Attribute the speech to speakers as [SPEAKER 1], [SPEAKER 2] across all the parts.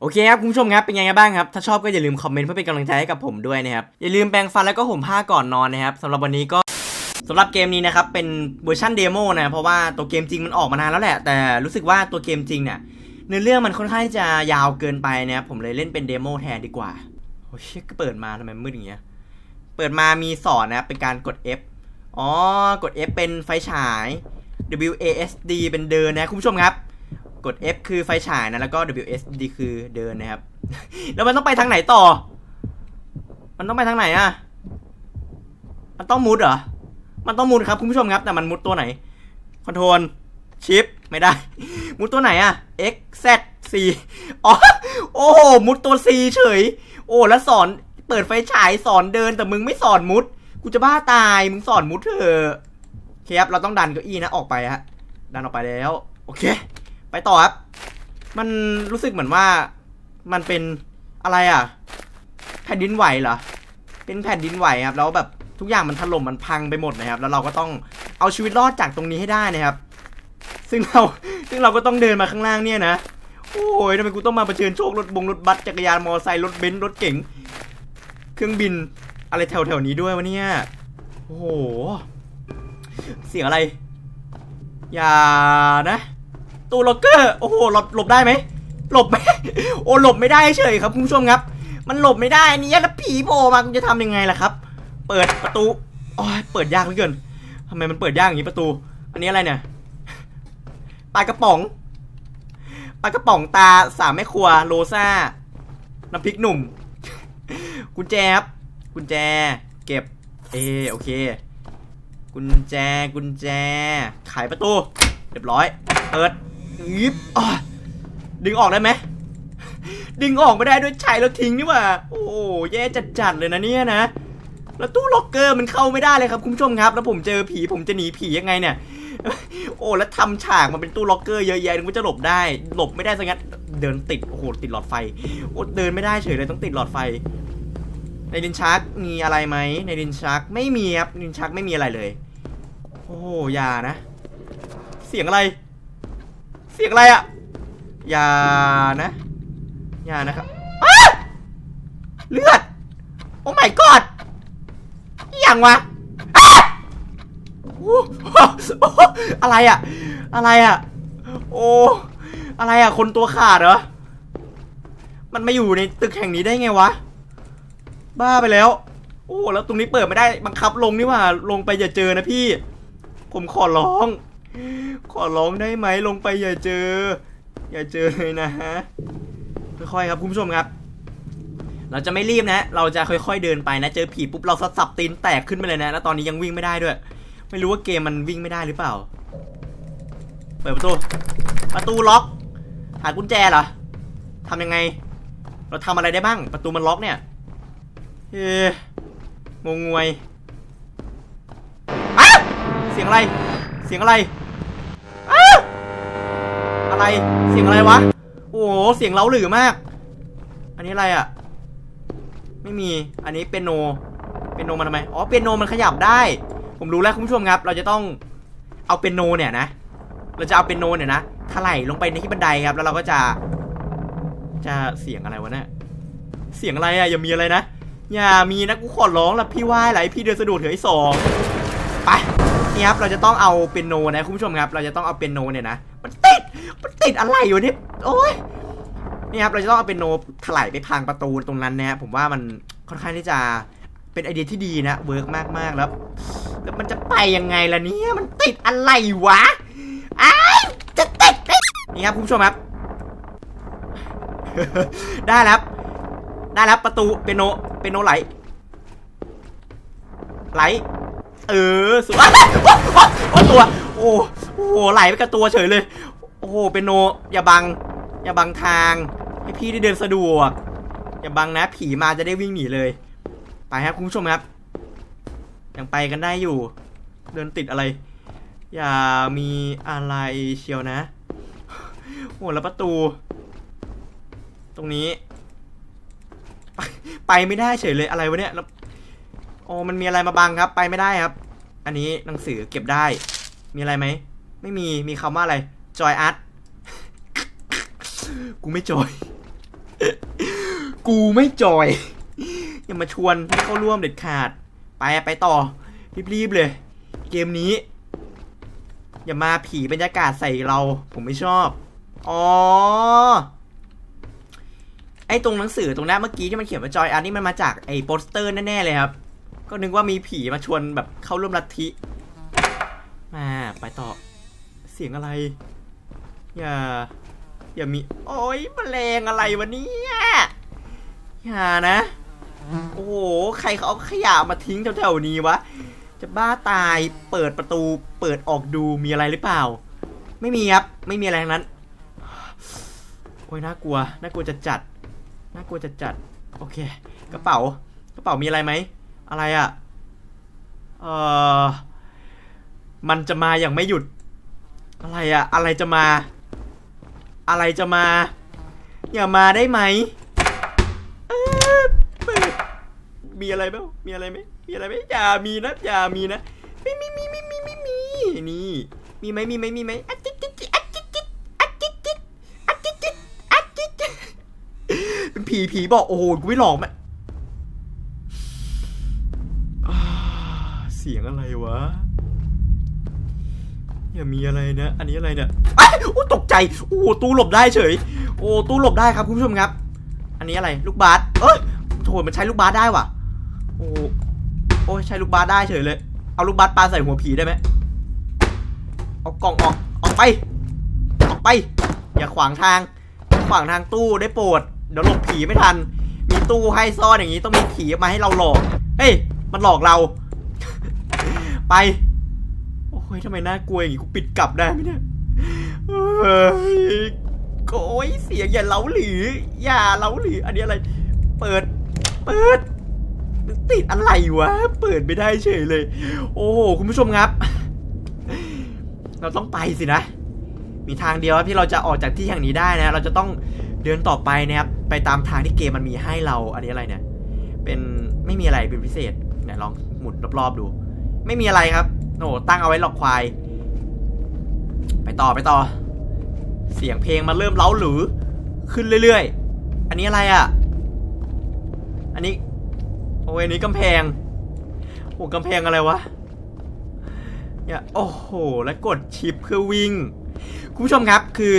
[SPEAKER 1] โอเคครับคุณผู้ชมครับเป็นไงกันบ้างครับถ้าชอบก็อย่าลืมคอมเมนต์เพื่อเป็นกำลังใจให้กับผมด้วยนะครับอย่าลืมแปรงฟันแล้วก็ห่มผ้าก่อนนอนนะครับสำหรับวันนี้ก็สำหรับเกมนี้นะครับเป็นเวอร์ชันเดโมนะเพราะว่าตัวเกมจริงมันออกมานานแล้วแหละ แต่รู้สึกว่าตัวเกมจริงเนี่ยเนื้อเรื่องมันค่อนข้างจะยาวเกินไปนะครับผมเลยเล่นเป็นเดโมแทนดีกว่าโอ้ยก็เปิดมาทำไมมืดอย่างเงี้ยเปิดมามีสอนนะเป็นการกด F อ๋อกด F เป็นไฟฉาย W A S D เป็นเดินนะคุณผู้ชมครับ กด F คือไฟฉายนะ แล้วก็ W S D คือเดินนะครับ แล้วมันต้องไปทางไหนต่อ มันต้องไปทางไหนอะมันต้องมุดเหรอ มันต้องมุดครับคุณผู้ชมครับ แต่มันมุดตัวไหน คอนโทรล ชิป ไม่ได้ มุดตัวไหนอะ X Z C อ๋อ โอ้โห มุดตัว C เฉย โอ้ แล้วสอน เปิดไฟฉายสอนเดิน แต่มึงไม่สอนมุด กูจะบ้าตาย มึงสอนมุดเถอะเคครับ เราต้องดันเก้าอี้นะ ออกไปฮะ ดันออกไปแล้ว โอเค ไปต่อครับ มันรู้สึกเหมือนว่ามันเป็นอะไรอะ แผ่นดินไหวเหรอ เป็นแผ่นดินไหวครับ แล้วแบบทุกอย่างมันถล่มมันพังไปหมดนะครับ แล้วเราก็ต้องเอาชีวิตรอดจากตรงนี้ให้ได้นะครับ ซึ่งเราซึ่งเราก็ต้องเดินมาข้างล่างเนี่ยนะ โอ้ยทำไมกูต้องมาเผชิญโชครถบงรถบัสจักรยานมอเตอร์ไซค์รถเบนซ์รถเก๋งเครื่องบินอะไรแถวๆนี้ด้วยวะเนี่ยโอ้โห เสียงอะไร อย่านะ ตู้ล็อกเกอร์โอ้โหหลบหลบได้ไหมหลบไหมโอ้หลบไม่ได้เฉยครับคุณผู้ชมครับ มันหลบไม่ได้นี่ยแล้วผีโผล่มาคุณจะทำยังไงล่ะครับ เปิดประตูโอ้ยเปิดยากเหลือเกินทำไมมันเปิดยากอย่างนี้ประตู อันนี้อะไรเนี่ยปลากระป๋องปลากระป๋องตาสามแม่ครัวโรซ่าน้ำพริกหนุ่มกุญแจครับกุญแจ เก็บ เอโอเค กุญแจกุญแจไขประตู เรียบร้อย เปิด ยิบดึงออกได้ไหม ดึงออกไม่ได้ด้วยใช้แล้วทิ้งนี่หว่า โอ้แย่จัดๆเลยนะเนี่ยนะ แล้วตู้ล็อกเกอร์มันเข้าไม่ได้เลยครับคุณผู้ชมครับ แล้วผมเจอผีผมจะหนีผียังไงเนี่ย โอ้แล้วทำฉากมันเป็นตู้ล็อกเกอร์เยอะแยะนึกว่าจะหลบได้ หลบไม่ได้ซะงั้น เดินติด โอ้โห ติดหลอดไฟ โอ้เดินไม่ได้เฉยเลยต้องติดหลอดไฟ ในดินชักมีอะไรไหม ในดินชักไม่มีครับ ดินชักไม่มีอะไรเลย โอ้โหยานะ เสียงอะไร เสียงอะไรอะ อย่านะ อย่านะครับเลือด โอ้ my god อย่างวะอ้าโอ้โอ้อะไรอะ อะไรอะ โอ้ อะไรอะ คนตัวขาดเหรอ มันมาอยู่ในตึกแห่งนี้ได้ไงวะ บ้าไปแล้ว โอ้ แล้วตรงนี้เปิดไม่ได้ บังคับลงนี่ว่า ลงไปอย่าเจอนะพี่ ผมขอร้อง ขอร้องได้ไหมลงไปอย่าเจอ อย่าเจอเลยนะฮะค่อยๆครับคุณผู้ชมครับ เราจะไม่รีบนะ เราจะค่อยๆเดินไปนะ เจอผีปุ๊บเราสับตีนแตกขึ้นไปเลยนะ แล้วตอนนี้ยังวิ่งไม่ได้ด้วย ไม่รู้ว่าเกมมันวิ่งไม่ได้หรือเปล่า เปิดประตู ประตูล็อก หากุญแจเหรอทำยังไง เราทำอะไรได้บ้าง ประตูมันล็อกเนี่ยเฮ้งงงวยเสียงอะไร เสียงอะไร อะไร เสียงอะไรวะ โอ้โห เสียงเล้าหรือมาก อันนี้อะไรอะ่ะ ไม่มี อันนี้เป็นโน เป็นโนมันทำไม อ๋อ เป็นโนมันขยับได้ ผมรู้แล้วคุณผู้ชมครับ เราจะต้องเอาเป็นโนเนี่ยนะ เราจะเอาเป็นโนเนี่ยนะถลายลงไปในที่บันไดครับ แล้วเราก็จะ จะเสียงอะไรวะเนี่ย เสียงอะไรอะ่ะ อย่ามีอะไรนะ อย่ามีนะกูขอร้องละพี่ไหว้ไหลพี่เดินสะดวกเถอะไอ้สองไปนี่ครับเราจะต้องเอาเป็นโนนะคุณผู้ชมครับ เราจะต้องเอาเป็นโนเนี่ยนะ มันติด มันติดอะไรอยู่เนี่ยโอ้ยนี่ครับเราจะต้องเอาเป็นโนถลายไปพังประตูตรงนั้นนะผมว่ามันค่อนข้างที่จะเป็นไอเดียที่ดีนะเวิร์กมากๆแล้วแล้วมันจะไปยังไงล่ะเนี่ยมันติดอะไรวะไอ้จะติดนี่ครับคุณผู้ชมครับ ได้แล้วได้แล้วประตูเปียโนเปียโนไหลไหลเออสวยโอ้ตัวโอ้โอ้โหไหลไปกับตัวเฉยเลย อ้โหเปียโนอย่าบัง อย่าบังทาง ให้พี่ได้เดินสะดวก อย่าบังนะ ผีมาจะได้วิ่งหนีเลย ไปครับคุณผู้ชมครับ ยังไปกันได้อยู่ เดินติดอะไร อย่ามีอะไรเชียวนะโอ้แล้วประตู ตรงนี้ ไปไม่ได้เฉยเลยอะไรวะเนี่ยแล้วโอ้มันมีอะไรมาบังครับ ไปไม่ได้ครับ อันนี้หนังสือเก็บได้ มีอะไรไหม ไม่มี มีคำว่าอะไร จอยอาร์ตกูไม่จอย กูไม่จอย อย่ามาชวนให้เข้าร่วมเด็ดขาด ไปไปต่อ รีบๆเลย เกมนี้ อย่ามาผีบรรยากาศใส่เรา ผมไม่ชอบ อ๋อ ไอ้ตรงหนังสือตรงนั้นเมื่อกี้ที่มันเขียนว่าจอยอันนี้มันมาจากไอ้โปสเตอร์แน่ๆเลยครับ ก็นึกว่ามีผีมาชวนแบบเข้าร่วมลัทธิ มาไปต่อ เสียงอะไร อย่า อย่ามี โอ้ยแมลงอะไรวะเนี่ยอย่านะ โอ้โห ใครเขาเอาขยะมาทิ้งแถวๆนี้วะ จะบ้าตาย เปิดประตู เปิดออกดูมีอะไรหรือเปล่า ไม่มีครับ ไม่มีอะไรทั้งนั้น โอ้ยน่ากลัว น่ากลัวจะจัด น่ากลัวจะจัด โอเค กระเป๋า กระเป๋ามีอะไรไหม อะไรอะ่ะ เออมันจะมาอย่างไม่หยุด อะไรอะอะไรจะมา อะไรจะมา อย่ามาได้ไหมมีอะไรไหมมีอะไรไหมมีอะไรไหมอย่ามีนะอย่ามีนะไม่มีมีมีมีมีมีนี่มีไหมมีไหมมีไหมอะจิ๊ดจิ๊ดจิ๊ดอะจิ๊ดจิ๊ดอะจิ๊ดจิ๊ดอะจิ๊ดจิ๊ดอะจิ๊ดจิ๊ดเป็นผีผีบอกโอ้โหกูไม่หลอกมอ่เสียงอะไรวะ อย่ามีอะไรนะ อันนี้อะไรเนี่ยไอ้โอ้ตกใจ โอ้ตู้หลบได้เฉย โอ้ตู้หลบได้ครับคุณผู้ชมครับ อันนี้อะไร ลูกบาสเอ้ยโถมันใช้ลูกบาสได้ว่ะ โอ้โอ้ใช้ลูกบาสได้เฉยเลย เอาลูกบาสปาใส่หัวผีได้ไหมเอากล่องออก ออกไป ออกไป อย่าขวางทาง ขวางทางตู้ได้โปรด เดี๋ยวหลบผีไม่ทัน มีตู้ให้ซ่อนอย่างนี้ต้องมีผีมาให้เราหลอก เฮ้ย มันหลอกเรา ไป ยทำไมน่ากลัวอย่างงี้กูปิดกลับได้ไหมเนี่ยเฮ้ยโอ้ยเสียงอย่าเล้าหรือ อย่าเล้าหรือ อันนี้อะไร เปิด เปิด ติดอะไรวะ เปิดไม่ได้เฉยเลย โอ้โหคุณผู้ชมครับ เราต้องไปสินะ มีทางเดียวที่เราจะออกจากที่แห่งนี้ได้นะ เราจะต้องเดินต่อไปนะครับ ไปตามทางที่เกมมันมีให้เรา อันนี้อะไรเนี่ย เป็นไม่มีอะไรเป็นพิเศษเนี่ยลองหมุนรอบๆดู ไม่มีอะไรครับ โอ้โหตั้งเอาไว้หลอกควาย ไปต่อไปต่อ เสียงเพลงมันเริ่มเล้าหรือ ขึ้นเรื่อยๆ อันนี้อะไรอะ อันนี้ โอ้ยอันนี้กำแพงโอ้กำแพงอะไรวะเนี่ยโอ้โห แล้วกดชิปเพื่อวิ่ง คุณผู้ชมครับคือ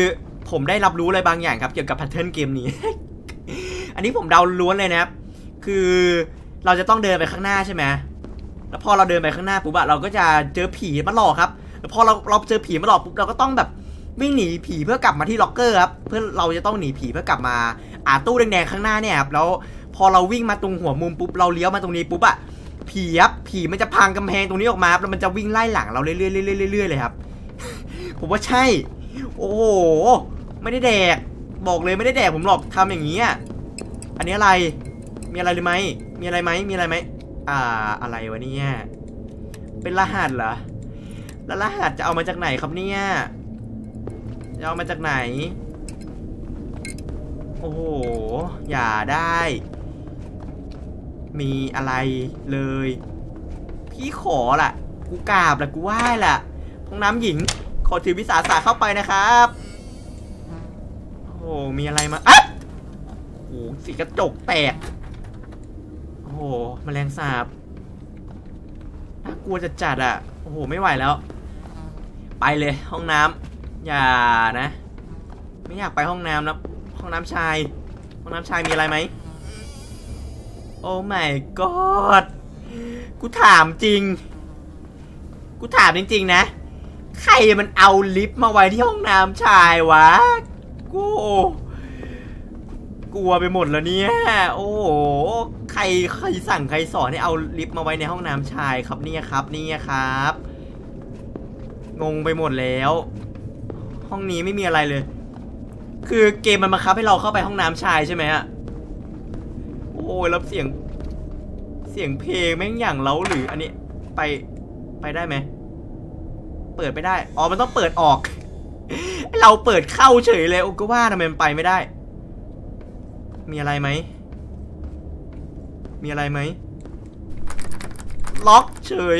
[SPEAKER 1] ผมได้รับรู้อะไรบางอย่างครับ เกี่ยวกับแพทเทิร์นเกมนี้ อันนี้ผมเดาล้วนเลยนะครับ คือเราจะต้องเดินไปข้างหน้าใช่ไหม แล้วพอเราเดินไปข้างหน้าปุ๊บอะเราก็จะเจอผีมาหลอกครับแล้วพอเราเราเจอผีมาหลอกปุ๊บเราก็ต้องแบบวิ่งหนีผีเพื่อกลับมาที่ล็อกเกอร์ครับเพื่อเราจะต้องหนีผีเพื่อกลับมาอ่าตู้แดงๆข้างหน้าเนี่ยครับแล้วพอเราวิ่งมาตรงหัวมุมปุ๊บเราเลี้ยวมาตรงนี้ปุ๊บอะผีครับผีมันจะพังกำแพงตรงนี้ออกมาแล้วมันจะวิ่งไล่หลังเราเรื่อยๆเรื่อยๆเลยครับ ผมว่าใช่ โอ้โหไม่ได้แดก บอกเลยไม่ได้แดกผมหรอกทำอย่างนี้อันนี้อะไรมีอะไรหรือไหมมีอะไรไหมมีอะไรไหม อ่าอะไรวะเนี่ย เป็นรหัสเหรอ แล้วรหัสจะเอามาจากไหนครับเนี่ย จะเอามาจากไหน โอ้โห อย่าได้ มีอะไรเลย พี่ขอล่ะ กูกราบล่ะ กูไหว้ล่ะห้องน้ำหญิง ขอถือวิสาสะเข้าไปนะครับ โอ้โห มีอะไรมาอะโอ้โหสีกระจกแตก โอ้โหแมลงสาบน่ากลัวจะจัดอะ โอ้โห ไม่ไหวแล้ว ไปเลยห้องน้ำอย่านะ ไม่อยากไปห้องน้ำนะห้องน้ำชาย ห้องน้ำชายมีอะไรไหม โอ้ my god กูถามจริง กูถามจริงๆนะ ใครมันเอาลิฟต์มาไว้ที่ห้องน้ำชายวะ กู กลัวไปหมดแล้วเนี่ย โอ้โห ใครใครสั่งใครสอนให้เอาลิฟต์มาไว้ในห้องน้ำชายครับเนี่ยครับเนี่ยครับ งงไปหมดแล้ว ห้องนี้ไม่มีอะไรเลย คือเกมมันบังคับให้เราเข้าไปห้องน้ำชายใช่ไหมฮะ โอ้ยแล้วเสียง เสียงเพลงแม่งอย่างเล้าหรืออันนี้ไปไปได้ไหม เปิดไม่ได้ อ๋อ มันต้องเปิดออก เราเปิดเข้าเฉยเลย โอ้ก็ว่าทำไมมันไปไม่ได้ มีอะไรไหม มีอะไรไหม ล็อกเฉย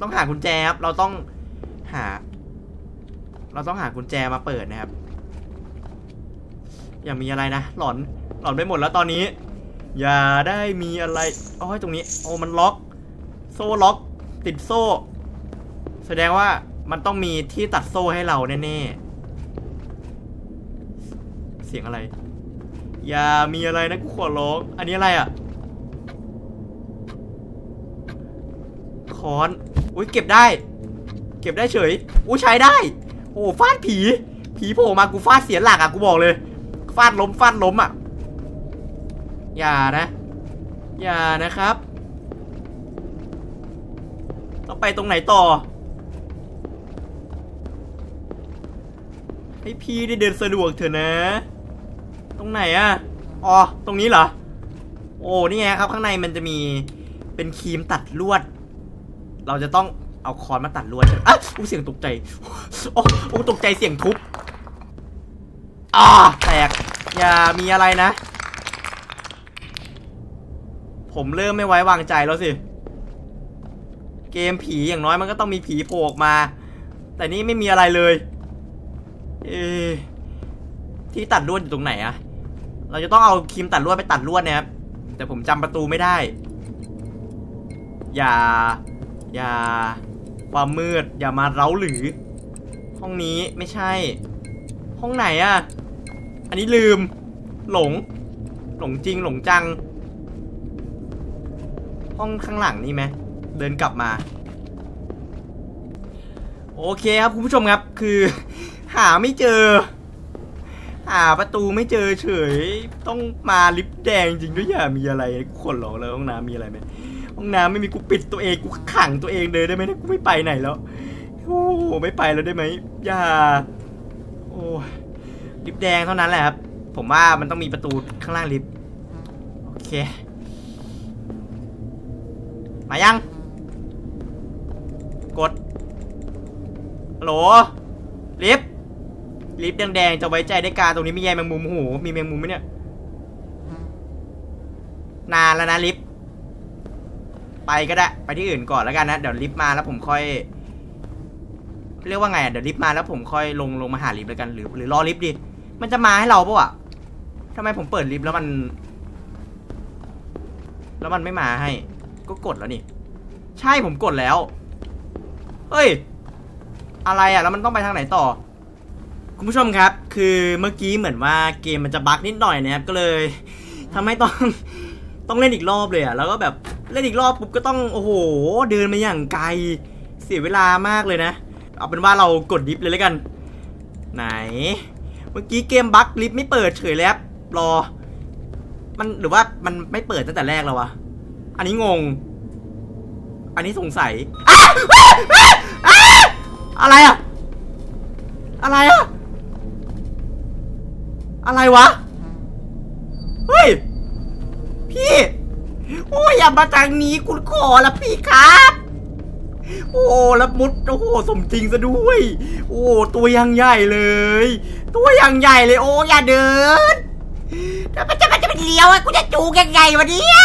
[SPEAKER 1] ต้องหากุญแจครับ เราต้องหา เราต้องหากุญแจมาเปิดนะครับ อย่ามีอะไรนะ หลอน หลอนไปหมดแล้วตอนนี้ อย่าได้มีอะไรโอ้ยตรงนี้ โอ้มันล็อก โซ่ล็อก ติดโซ่ แสดงว่า มันต้องมีที่ตัดโซ่ให้เราแน่ๆ เสียงอะไร อย่ามีอะไรนะกูขอร้อง อันนี้อะไรอะคอน อุ้ยเก็บได้ เก็บได้เฉย อุ้ยใช้ได้ โอ้ฟาดผี ผีโผล่มากูฟาดเสียหลักอะกูบอกเลย ฟาดล้มฟาดล้มอะ อย่านะ อย่านะครับ ต้องไปตรงไหนต่อ ให้พี่ได้เดินสะดวกเถอะนะ ตรงไหนอะอ๋อ ตรงนี้เหรอ โอ้นี่ไงครับข้างในมันจะมีเป็นครีมตัดลวด เราจะต้องเอาคอนมาตัดลวดอะอู้เสียงตกใจโอ้โอ้ตกใจเสียงทุบอ่าแตก อย่ามีอะไรนะ ผมเริ่มไม่ไว้วางใจแล้วสิ เกมผีอย่างน้อยมันก็ต้องมีผีโผล่ออกมา แต่นี่ไม่มีอะไรเลย เอที่ตัดลวดอยู่ตรงไหนอะเราจะต้องเอาครีมตัดลวดไปตัดลวดนะครับแต่ผมจำประตูไม่ได้ อย่า อย่า ความมืด อย่ามาเร้าหรือ ห้องนี้ไม่ใช่ ห้องไหนอะอันนี้ลืม หลง หลงจริงหลงจัง ห้องข้างหลังนี่ไหมเดินกลับมา โอเคครับคุณผู้ชมครับคือ หาไม่เจอ หาประตูไม่เจอเฉย ต้องมาลิฟต์แดงจริงด้วยอย่ามีอะไรกูขนหรอกแล้วห้องน้ำมีอะไรไหมห้องน้ำไม่มีกูปิดตัวเองกูขังตัวเองเลยได้ไหมกูไม่ไปไหนแล้วโอ้ไม่ไปแล้วได้ไหมอย่าโอ้ลิฟต์แดงเท่านั้นแหละครับผมว่ามันต้องมีประตูข้างล่างลิฟต์โอเค มายัง กดฮัลโหลลิฟต์ ลิฟต์แดงๆจะไว้ใจได้การตรงนี้มีใยแมงมุมโอ้โหมีแมงมุมไหมเนี่ยนานแล้วนะลิฟต์ไปก็ได้ไปที่อื่นก่อนแล้วกันนะเดี๋ยวลิฟต์มาแล้วผมค่อย เรียกว่าไงอะเดี๋ยวลิฟต์มาแล้วผมค่อยลงลงมาหาลิฟต์แล้วกันหรือ หรือรอลิฟต์ดิมันจะมาให้เราปะวะทำไมผมเปิดลิฟต์แล้วมัน แล้วมันไม่มาให้ ก็กดแล้วนี่ ใช่ผมกดแล้วเฮ้ย อะไรอะแล้วมันต้องไปทางไหนต่อ คุณผู้ชมครับ คือเมื่อกี้เหมือนว่าเกมมันจะบั๊กนิดหน่อยนะครับ ก็เลยทำให้ต้องต้องเล่นอีกรอบเลยอะแล้วก็แบบเล่นอีกรอบปุ๊บก็ต้องโอ้โห เดินมาอย่างไกล เสียเวลามากเลยนะ เอาเป็นว่าเรากดลิฟต์เลยแล้วกัน ไหน เมื่อกี้เกมบั๊กลิฟต์ไม่เปิดเฉยแล้วรอ มันหรือว่ามันไม่เปิดตั้งแต่แรกแล้ววะ อันนี้งง อันนี้สงสัยอ้าวอ้าวอ้าวอ้าวอะไรอะ อะไรวะ เฮ้ย พี่ โอ้ยอย่ามาทางนี้คุณขอละพี่ครับ โอ้แล้วมุดโอ้โหสมจริงซะด้วย โอ้ตัวยังใหญ่เลย ตัวยังใหญ่เลยโอ้อย่าเดินแล้วมันจะมันจะเป็นเลี้ยวอะกูจะจูงยังไงวะเนี่ย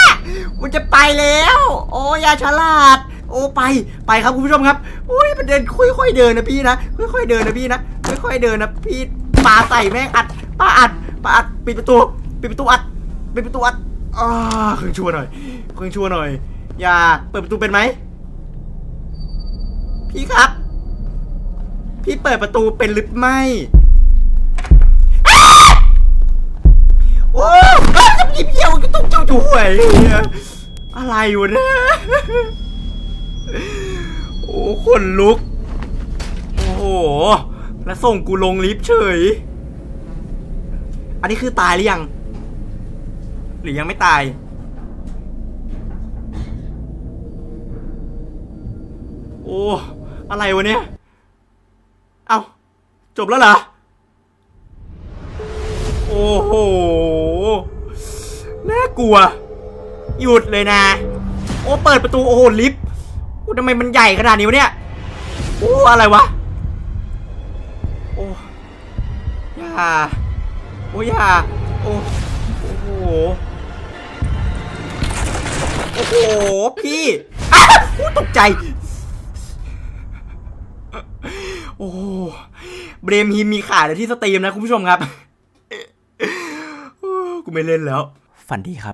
[SPEAKER 1] มันจะไปแล้ว โอ้ยาฉลาด โอ้ไปไปครับคุณผู้ชมครับโอ้ยมันเดินค่อยๆเดินนะพี่นะค่อยๆเดินนะพี่นะค่อยๆเดินนะพี่ปาใส่แม่งอัด ปาอัดป้าอัดปิดประตูปิดประตูอัดปิดประตูอัดอ่าเครื่องชั่วหน่อยเครื่องชั่วหน่อย อย่าเปิดประตูเป็นไหมพี่ครับ พี่เปิดประตูเป็นหรือไม่โอ้ยจะมีเพียวก็ต้องเจ้าช่วยอะไรวะเนี่ยโอ้คนลุก โอ้โห แล้วส่งกูลงลิฟต์เฉย อันนี้คือตายหรือยัง หรือยังไม่ตาย โอ้ อะไรวะเนี่ย เอาจบแล้วเหรอ โอ้โห น่ากลัว หยุดเลยนะ โอ้ เปิดประตู โอ้โห ลิฟต์โอ้ทำไมมันใหญ่ขนาดนี้วะเนี่ย โอ้ อะไรวะ โอ้ย่า โอ้อย่าโอ้โอ้โห โอ้โห พี่อ้าวตกใจ โอ้เบรมฮิมมีขาดที่สตรีมนะคุณผู้ชมครับ กูไม่เล่นแล้ว ฝันดีครับ